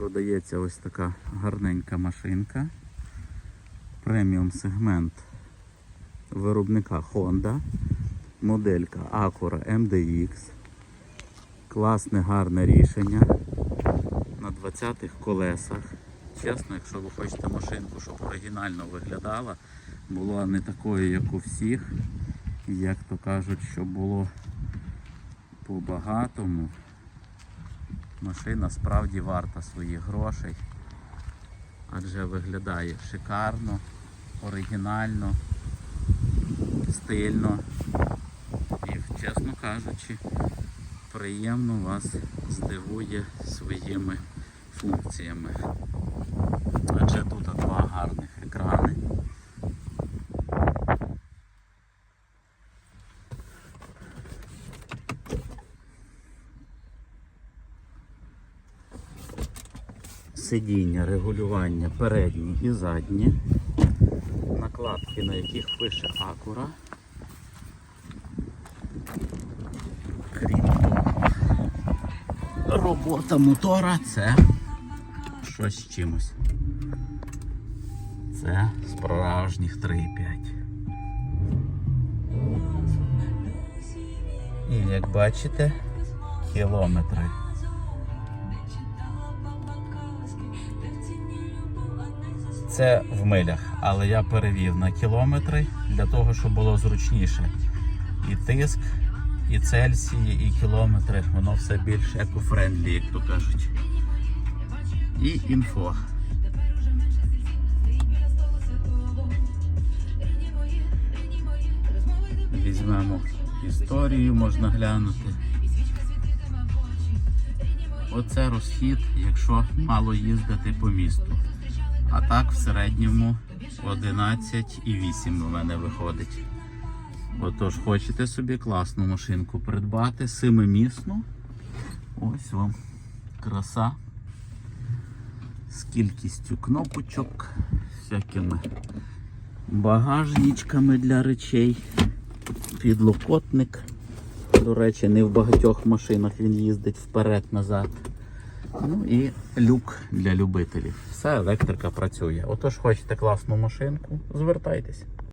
Продається ось така гарненька машинка. Преміум сегмент виробника Honda. Моделька Acura MDX. Класне гарне рішення на 20-х колесах. Чесно, якщо ви хочете машинку, щоб оригінально виглядала, була не такою, як у всіх, як то кажуть, що було по-багатому. Машина справді варта своїх грошей, адже виглядає шикарно, оригінально, стильно і, чесно кажучи, приємно вас здивує своїми функціями. Адже тут два Сидіння, регулювання передні і задні, накладки, на яких пише Акура. Крім того, робота мотора це щось з чимось. Це справжніх 3,5. І як бачите, кілометри. Це в милях, але я перевів на кілометри для того, щоб було зручніше. І тиск, і Цельсії, і кілометри, воно все більш екофрендлі, як то кажуть. І інфо. Візьмемо історію, можна глянути. Оце розхід, якщо мало їздити по місту. А так в середньому 11,8 у мене виходить. Отож, хочете собі класну машинку придбати, семимісну. Ось вам краса. З кількістю кнопочок, всякими багажничками для речей, підлокотник. До речі, не в багатьох машинах він їздить вперед-назад. Ну і люк для любителів. Все, електрика працює. Отож, хочете класну машинку, звертайтеся.